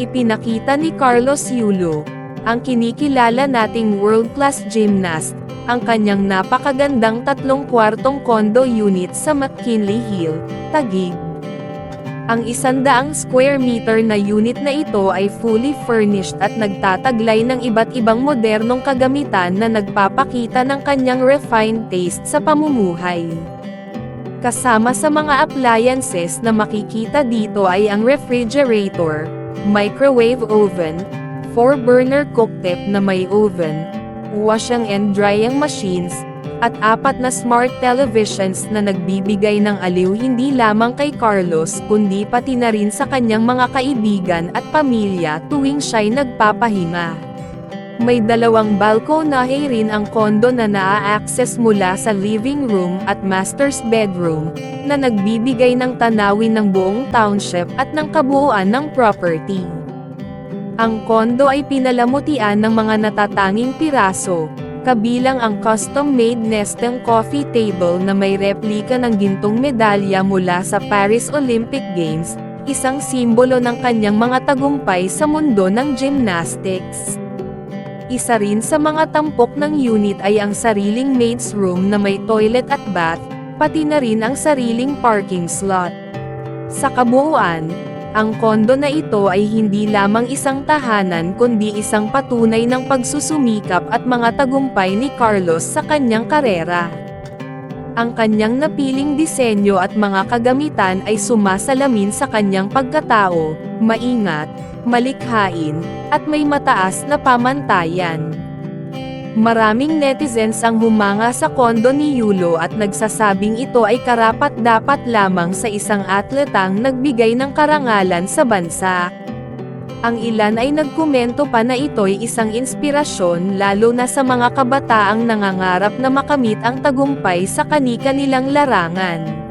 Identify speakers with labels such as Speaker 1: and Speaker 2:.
Speaker 1: Ipinakita ni Carlos Yulo, ang kinikilala nating world-class gymnast, ang kanyang napakagandang tatlong kwartong condo unit sa McKinley Hill, Taguig. Ang isandaang square meter na unit na ito ay fully furnished at nagtataglay ng iba't ibang modernong kagamitan na nagpapakita ng kanyang refined taste sa pamumuhay. Kasama sa mga appliances na makikita dito ay ang refrigerator, microwave oven, 4-burner cooktop na may oven, washing and drying machines, at apat na smart televisions na nagbibigay ng aliw hindi lamang kay Carlos kundi pati na rin sa kanyang mga kaibigan at pamilya tuwing siya'y nagpapahinga. May dalawang balkonahe rin ang kondo na naa-access mula sa living room at master's bedroom, na nagbibigay ng tanawin ng buong township at ng kabuuan ng property. Ang kondo ay pinalamutian ng mga natatanging piraso, kabilang ang custom-made Nestle coffee table na may replika ng gintong medalya mula sa Paris Olympic Games, isang simbolo ng kanyang mga tagumpay sa mundo ng gymnastics. Isa rin sa mga tampok ng unit ay ang sariling maid's room na may toilet at bath, pati na rin ang sariling parking slot. Sa kabuuan, ang kondo na ito ay hindi lamang isang tahanan kundi isang patunay ng pagsusumikap at mga tagumpay ni Carlos sa kanyang karera. Ang kanyang napiling disenyo at mga kagamitan ay sumasalamin sa kanyang pagkatao, maingat, malikhain, at may mataas na pamantayan. Maraming netizens ang humanga sa kondo ni Yulo at nagsasabing ito ay karapat-dapat lamang sa isang atletang nagbigay ng karangalan sa bansa. Ang ilan ay nagkomento pa na ito'y isang inspirasyon lalo na sa mga kabataang nangangarap na makamit ang tagumpay sa kanika nilang larangan.